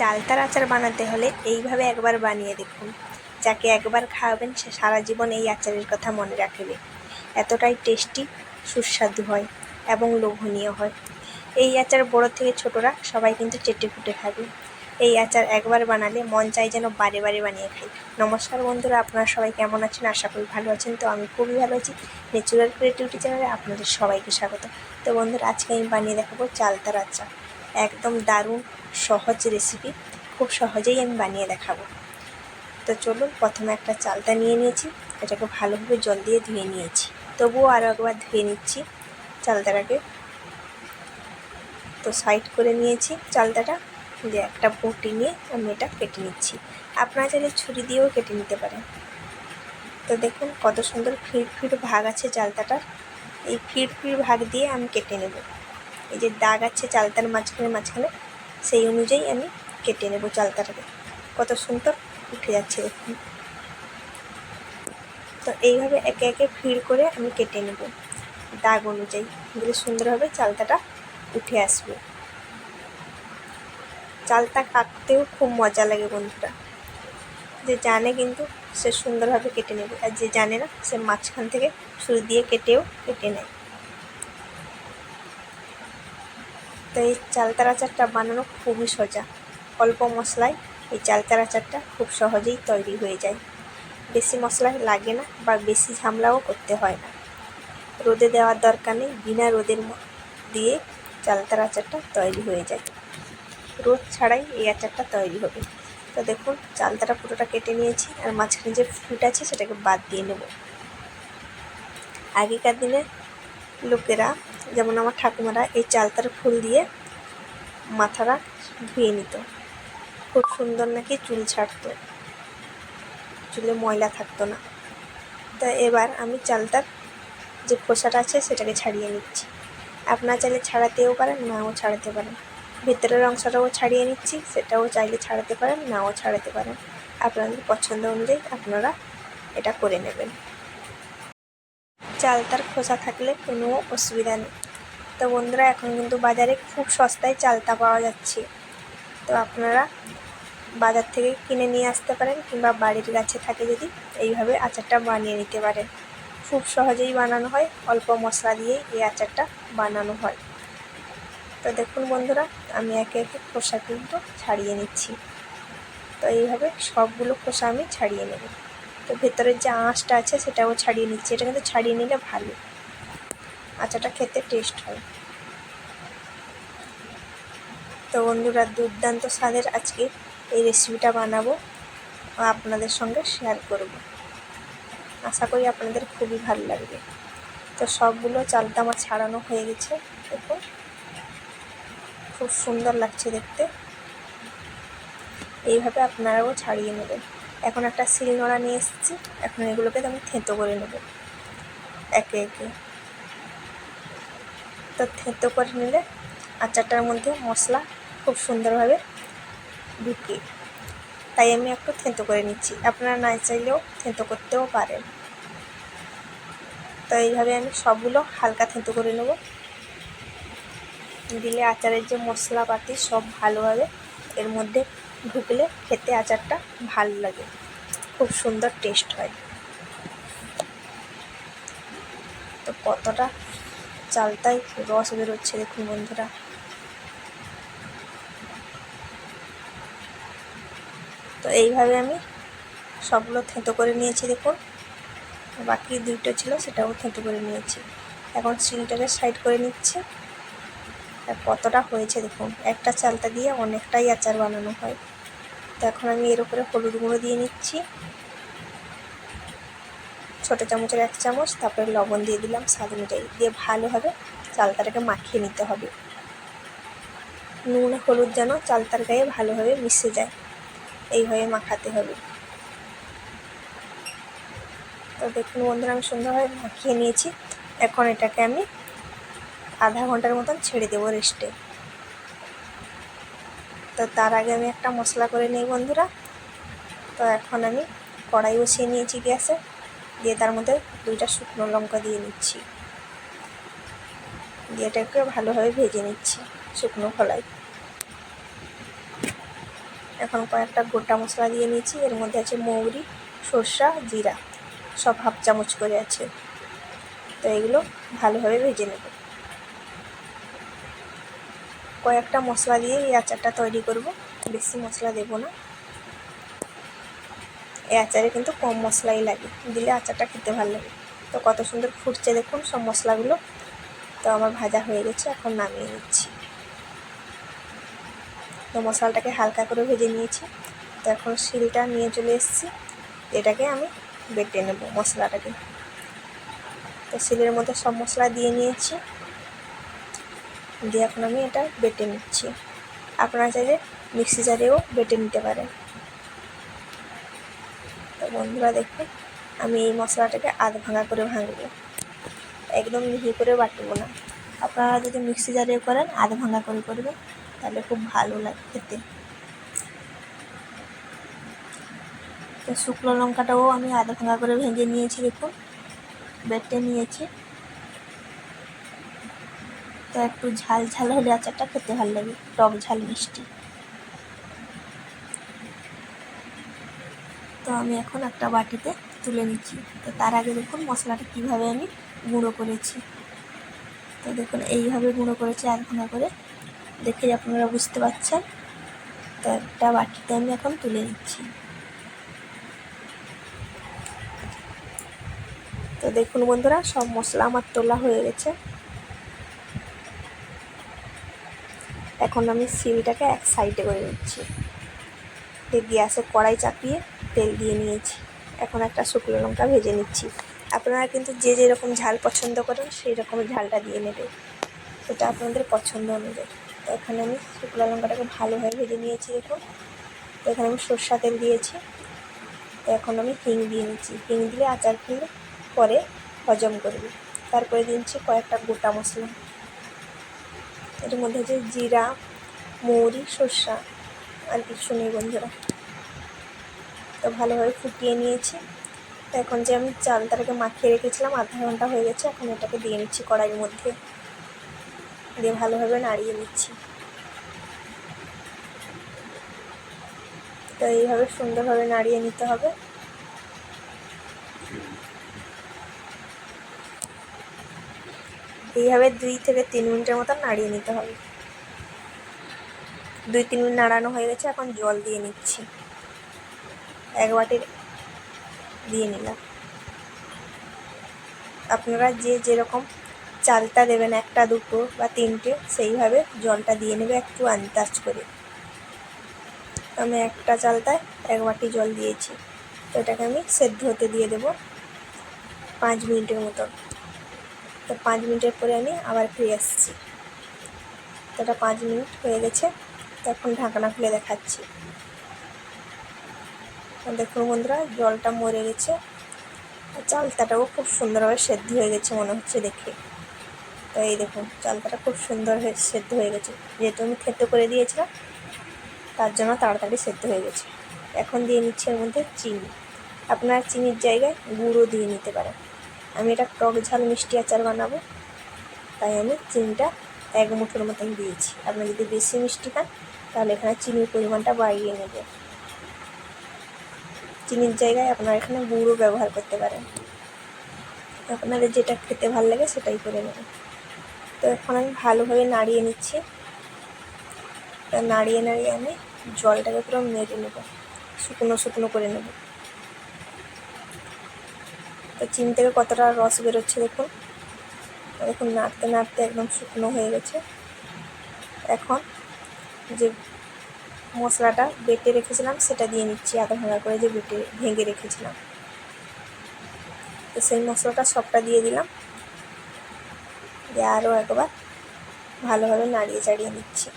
চালতার আচার বানাতে হলে এইভাবে একবার বানিয়ে দেখুন। যাকে একবার খাওয়াবেন, সে সারা জীবন এই আচারের কথা মনে রাখবে। এতটাই টেস্টি, সুস্বাদু হয় এবং লোভনীয় হয়। এই আচার বড় থেকে ছোটরা সবাই কিন্তু চেটে ফুটে খাবে। এই আচার একবার বানালে মন চাই যেন বারে বারে বানিয়ে খাই। নমস্কার বন্ধুরা, আপনারা সবাই কেমন আছেন? আশা করি ভালো আছেন। তো আমি খুবই ভালো আছি। ন্যাচুরাল ক্রিয়েটিভিটি চ্যানেলে আপনাদের সবাইকে স্বাগত। তো বন্ধুরা, আজকে আমি বানিয়ে দেখাবো চালতার আচার। একদম দারুণ সহজ রেসিপি খুব সহজেই আমি বানিয়ে দেখাবো। তো চলুন, প্রথমে একটা চালতা নিয়ে নিয়েছি। এটাকে ভালোভাবে জল দিয়ে ধুয়ে নিয়েছি। তবুও আরও একবার ধুয়ে নিচ্ছি চালতাটাকে তো সাইড করে নিয়েছি চালতাটা দিয়ে একটা বটি নিয়ে আমি এটা কেটে নিচ্ছি। আপনারা চাইলে ছুরি দিয়েও কেটে নিতে পারেন। তো দেখুন, কত সুন্দর ফিট ফিট ভাগ আছে চালতাটার এই ফিট ফিট ভাগ দিয়ে আমি কেটে নেব। এই যে দাগ আছে চালতার মাঝখানে মাঝখানে, সেই অনুযায়ী আমি কেটে নেব চালতাটাকে। কত সুন্দর উঠে যাচ্ছে দেখুন। তো এইভাবে একে একে ফিড় করে আমি কেটে নেব। দাগ অনুযায়ী দিলে সুন্দরভাবে চালতাটা উঠে আসবে। চালতা কাটতেও খুব মজা লাগে বন্ধুরা। যে জানে কিন্তু সে সুন্দরভাবে কেটে নেবে। আর যে জানে না, সে মাঝখান থেকে ছুরি দিয়ে কেটেও কেটে নেয়। তো এই চালতার আচারটা বানানো খুবই সোজা। অল্প মশলায় এই চালতার আচারটা খুব সহজেই তৈরি হয়ে যায়। বেশি মশলা লাগে না বা বেশি ঝামলাও করতে হয় না। রোদে দেওয়ার দরকার নেই, বিনা রোদের দিয়ে চালতার আচারটা তৈরি হয়ে যায়। রোদ ছাড়াই এই আচারটা তৈরি হবে। তো দেখুন চালতাটা পুরোটা কেটে নিয়েছি আর মাঝখানে যে ফুট আছে সেটাকে বাদ দিয়ে নেব। আগেকার দিনে লোকেরা যেমন আমার ঠাকুমারা এই চালতার ফুল দিয়ে মাথাটা ধুয়ে নিত। খুব সুন্দর নাকি চুল ছাড়তো। চুলে ময়লা থাকতো না। তা এবার আমি চালতার যে খোসাটা আছে সেটাকে ছাড়িয়ে নিচ্ছি। আপনার চাইলে ছাড়াতেও পারেন, নাও ছাড়াতে পারেন। ভিতরের অংশটাও ছাড়িয়ে নিচ্ছি, সেটাও চাইলে ছাড়াতে পারেন, নাও ছাড়াতে পারেন। আপনাদের পছন্দ অনুযায়ী আপনারা এটা করে নেবেন। চালতার খোসা থাকলে কোনো অসুবিধা নেই। তো বন্ধুরা, এখন কিন্তু বাজারে খুব সস্তায় চালতা পাওয়া যাচ্ছে। তো আপনারা বাজার থেকে কিনে নিয়ে আসতে পারেন কিংবা বাড়ির গাছে থাকে যদি, এইভাবে আচারটা বানিয়ে নিতে পারেন। খুব সহজেই বানানো হয়, অল্প মশলা দিয়ে এই আচারটা বানানো হয়। তো দেখুন বন্ধুরা, আমি একে একে খোসা কিন্তু ছাড়িয়ে নিচ্ছি। তো এইভাবে সবগুলো খোসা আমি ছাড়িয়ে নেব। তো ভেতরের যে আঁশটা আছে সেটাও ছাড়িয়ে নিচ্ছি। এটা কিন্তু ছাড়িয়ে নিলে ভালো। আচারটা খেতে টেস্ট হয়। তো বন্ধুরা, দুর্দান্ত স্বাদের আজকে এই রেসিপিটা বানাবো। আপনাদের সঙ্গে শেয়ার করব। আশা করি আপনাদের খুবই ভালো লাগবে। তো সবগুলো চালটা আমার ছাড়ানো হয়ে গেছে। দেখুন, খুব সুন্দর লাগছে দেখতে। এইভাবে আপনারাও ছাড়িয়ে নেবেন। এখন একটা শিলনোড়া নিয়ে এসেছি। এখন এগুলোকে আমি থেঁতো করে নেব। একে একে। তো থেঁতো করে নিলে আচারটার মধ্যে মশলা খুব সুন্দরভাবে ঢুকে। তাই আমি একটু থেঁতো করে নিচ্ছি। আপনারা না চাইলেও থেঁতো করতেও পারেন। তো এইভাবে আমি সবগুলো হালকা থেঁতো করে নেব। দিলে আচারের যে মশলাপাতি সব ভালোভাবে এর মধ্যে ঢুকলে খেতে আচারটা ভালো লাগে। খুব সুন্দর টেস্ট হয়। তো কতটা চালতাই রস বেরোচ্ছে দেখুন বন্ধুরা। তো এইভাবে আমি সবগুলো থেঁতো করে নিয়েছি দেখুন। বাকি দুইটা ছিল সেটাও থেঁতো করে নিয়েছি। এখন সিলটাকে সাইড করে নিচ্ছি। আর কতটা হয়েছে দেখুন, একটা চালটা দিয়ে অনেকটাই আচার বানানো হয়। তো এখন আমি এর উপরে হলুদ গুঁড়ো দিয়ে নিচ্ছি। ছোটো চামচের এক চামচ, তারপরে লবণ দিয়ে দিলাম স্বাদ অনুযায়ী। দিয়ে ভালোভাবে চালতাটাকে মাখিয়ে নিতে হবে। নুন, হলুদ যেন চালতার গায়ে ভালোভাবে মিশে যায়। এইভাবে মাখাতে হবে। তো দেখুন বন্ধুরা, আমি সুন্দরভাবে মাখিয়ে নিয়েছি। এখন এটাকে আমি আধা ঘণ্টার মতন ছেড়ে দেবো রেস্টে। তো তার আগে আমি একটা মশলা করে নিই বন্ধুরা। তো এখন আমি কড়াই বসিয়ে নিয়েছি গ্যাসে। দিয়ে তার মধ্যে দুইটা শুকনো লঙ্কা দিয়ে নিচ্ছি। দিয়ে এটাকে ভালোভাবে ভেজে নিচ্ছি শুকনো খোলায় এখন কয়েকটা গোটা মশলা দিয়ে নিয়েছি। এর মধ্যে আছে মৌরি, সর্ষা, জিরা। সব হাফ চামচ করে আছে। তো এগুলো ভালোভাবে ভেজে নেব। কয়েকটা মশলা দিয়ে এই আচারটা তৈরি করব। বেশি মশলা দেব না। এই আচারে কিন্তু কম মশলাই লাগে। দিলে আচারটা খেতে ভালো লাগে। তো কত সুন্দর ফুটছে দেখুন সব মশলাগুলো। তো আমার ভাজা হয়ে গেছে, এখন নামিয়ে নিচ্ছি। তো মশলাটাকে হালকা করে ভেজে নিয়েছি। তো এখন শিলটা নিয়ে চলে এসেছি। এটাকে আমি বেটে নেব মশলাটাকে। তো শিলের মধ্যে সব মশলা দিয়ে নিয়েছি। দিয়ে এখন আমি এটা বেটে নিচ্ছি। আপনারা চাইলে মিক্সি জারেও বেটে নিতে পারেন। তো বন্ধুরা দেখুন, আমি এই মশলাটাকে আধ ভাঙা করে ভাঙবো। একদম মিহি করে বাটবো না। আপনারা যদি মিক্সি জারে করেন, আধ ভাঙা করে করবেন, তাহলে খুব ভালো লাগে খেতে। শুকনো লঙ্কাটাও আমি আধা ভাঙা করে ভেঙে নিয়েছি, দেখুন। বেটে নিয়েছি। তো একটু ঝাল ঝাল হলে আচারটা খেতে ভালো লাগে, টক ঝাল মিষ্টি। তো আমি এখন একটা বাটিতে তুলে নিচ্ছি। তো তার আগে দেখুন মশলাটা কীভাবে আমি গুঁড়ো করেছি। তো দেখুন এইভাবে গুঁড়ো করেছি আধ ঘণ্টা করে। দেখে আপনারা বুঝতে পারছেন তো একটা বাটিতে আমি এখন তুলে নিচ্ছি। তো দেখুন বন্ধুরা সব মশলা আমার তোলা হয়ে গেছে। এখন আমি সিলটাকে এক সাইডে করে নিচ্ছি। গ্যাসে কড়াই চাপিয়ে তেল দিয়ে নিয়েছি। এখন একটা শুকনো লঙ্কা ভেজে নিচ্ছি। আপনারা কিন্তু যে যেরকম ঝাল পছন্দ করেন সেই রকম ঝালটা দিয়ে নেবে সেটা আপনাদের পছন্দ অনুযায়ী। তো এখানে আমি শুকনো লঙ্কাটাকে ভালোভাবে ভেজে নিয়েছি, দেখুন। এখানে আমি সর্ষা তেল দিয়েছি। এখন আমি হিং দিয়ে নিচ্ছি। হিং দিলে আচার খেলে পরে হজম করবে। তারপরে দিচ্ছি কয়েকটা গোটা মশলা। এর মধ্যে হচ্ছে জিরা, মৌরি, সর্ষা আর কিছু নেই বন্ধুরা। তো ভালোভাবে ফুটিয়ে নিয়েছি। তো এখন যে আমি চালটাকে মাখিয়ে রেখেছিলাম, আধা ঘণ্টা হয়ে গেছে, এখন এটাকে দিয়ে নিচ্ছি কড়াইয়ের মধ্যে। দিয়ে ভালোভাবে নাড়িয়ে নিচ্ছি। তো এইভাবে সুন্দরভাবে নাড়িয়ে নিতে হবে। এইভাবে দুই থেকে তিন মিনিটের মতো নাড়িয়ে নিতে হবে। দুই তিন মিনিট নাড়ানো হয়ে গেছে, এখন জল দিয়ে নিচ্ছি। এক বাটির দিয়ে নিলাম। আপনারা যে যেরকম চালটা দেবেন একটা, দুটো বা তিনটে, সেইভাবে জলটা দিয়ে নেবে, একটু আন্দাজ করে। আমি একটা চালতায় এক বাটি জল দিয়েছি। তো এটাকে আমি সেদ্ধ হতে দিয়ে দেব। পাঁচ মিনিটের মতো তো পাঁচ মিনিটের পরে আমি আবার ফিরে আসছি তো এটা পাঁচ মিনিট হয়ে গেছে। তখন ঢাকনা খুলে দেখাচ্ছি। দেখুন বন্ধুরা, জলটা মরে গেছে। আর চালতাটাও খুব সুন্দরভাবে সেদ্ধ হয়ে গেছে মনে হচ্ছে দেখে। তো এই দেখুন, চালতাটা খুব সুন্দর হয়ে সেদ্ধ হয়ে গেছে। যেহেতু আমি খেতে করে দিয়েছিলাম, তার জন্য তাড়াতাড়ি সেদ্ধ হয়ে গেছে। এখন দিয়ে নিচ্ছি এর মধ্যে চিনি। আপনারা চিনির জায়গায় গুঁড়ো দিয়ে নিতে পারেন। আমি এটা টক ঝাল মিষ্টি আচার বানাবো। তাই আমি চিনিটা এক মুঠোর মতন দিয়েছি। আপনি যদি বেশি মিষ্টি খান, তাহলে এখানে চিনির পরিমাণটা বাড়িয়ে নেবে। চিনির জায়গায় আপনারা এখানে গুঁড়ো ব্যবহার করতে পারেন। আপনাদের যেটা খেতে ভালো লাগে সেটাই করে নেবেন। তো এখন আমি ভালোভাবে নাড়িয়ে নিচ্ছি। নাড়িয়ে নাড়িয়ে আমি জলটাকে পুরো মেরে নেব। শুকনো শুকনো করে নেব। তো চিনি থেকে কতটা রস বেরোচ্ছে দেখুন। দেখুন, নাড়তে নাড়তে একদম শুকনো হয়ে গেছে। এখন যে মশলাটা বেটে রেখেছিলাম, সেটা দিয়ে নিচ্ছি আধা ভাঙা করে যে বেটে, ভেঙে রেখেছিলাম। তো সেই মশলাটা সবটা দিয়ে দিলাম। দিয়ে আরও একবার ভালোভাবে নাড়িয়ে চাড়িয়ে নিচ্ছি।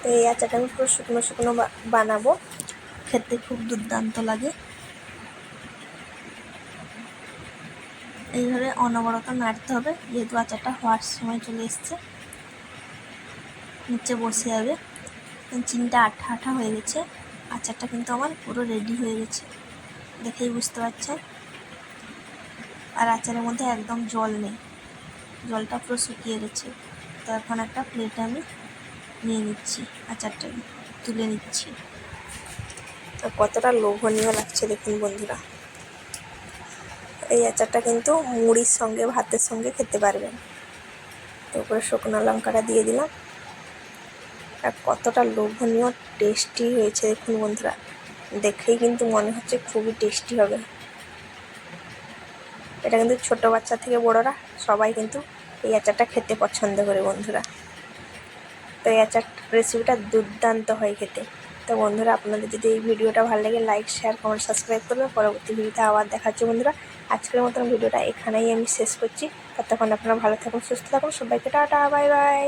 তো এই আচারটা আমি পুরো শুকনো শুকনো বানাবো। খেতে খুব দুর্দান্ত লাগে। এইভাবে অনবরত নাড়তে হবে। যেহেতু আচারটা হওয়ার সময় চলে এসছে। নিচে বসে যাবে। চিনটা আঠা আঠা হয়ে গেছে। আচারটা কিন্তু আমার পুরো রেডি হয়ে গেছে। দেখেই বুঝতে পারছেন? আর আচারের মধ্যে একদম জল নেই। জলটা পুরো শুকিয়ে গেছে। তো এখন একটা প্লেটে আমি নিয়ে নিচ্ছি। আচারটা তুলে নিচ্ছি। তো কতটা লোভনীয় লাগছে দেখুন বন্ধুরা। এই আচারটা কিন্তু মুড়ির সঙ্গে, ভাতের সঙ্গে খেতে পারবেন। তো উপরে শুকনো লঙ্কাটা দিয়ে দিলাম। আর কতটা লোভনীয়, টেস্টি হয়েছে দেখুন বন্ধুরা। দেখেই কিন্তু মনে হচ্ছে খুবই টেস্টি হবে। এটা কিন্তু ছোট বাচ্চা থেকে বড়রা সবাই কিন্তু এই আচারটা খেতে পছন্দ করে বন্ধুরা। তো এই আচার রেসিপিটা দুর্দান্ত হয় খেতে। তো বন্ধুরা, আপনাদের যদি এই ভিডিওটা ভালো লাগে লাইক শেয়ার কমেন্ট সাবস্ক্রাইব করবে পরবর্তী ভিডিওতে আবার দেখা হচ্ছে বন্ধুরা। আজকের মতন ভিডিওটা এখানেই আমি শেষ করছি। ততক্ষণ আপনারা ভালো থাকুন, সুস্থ থাকুন। সবাইকে টাটা বাই বাই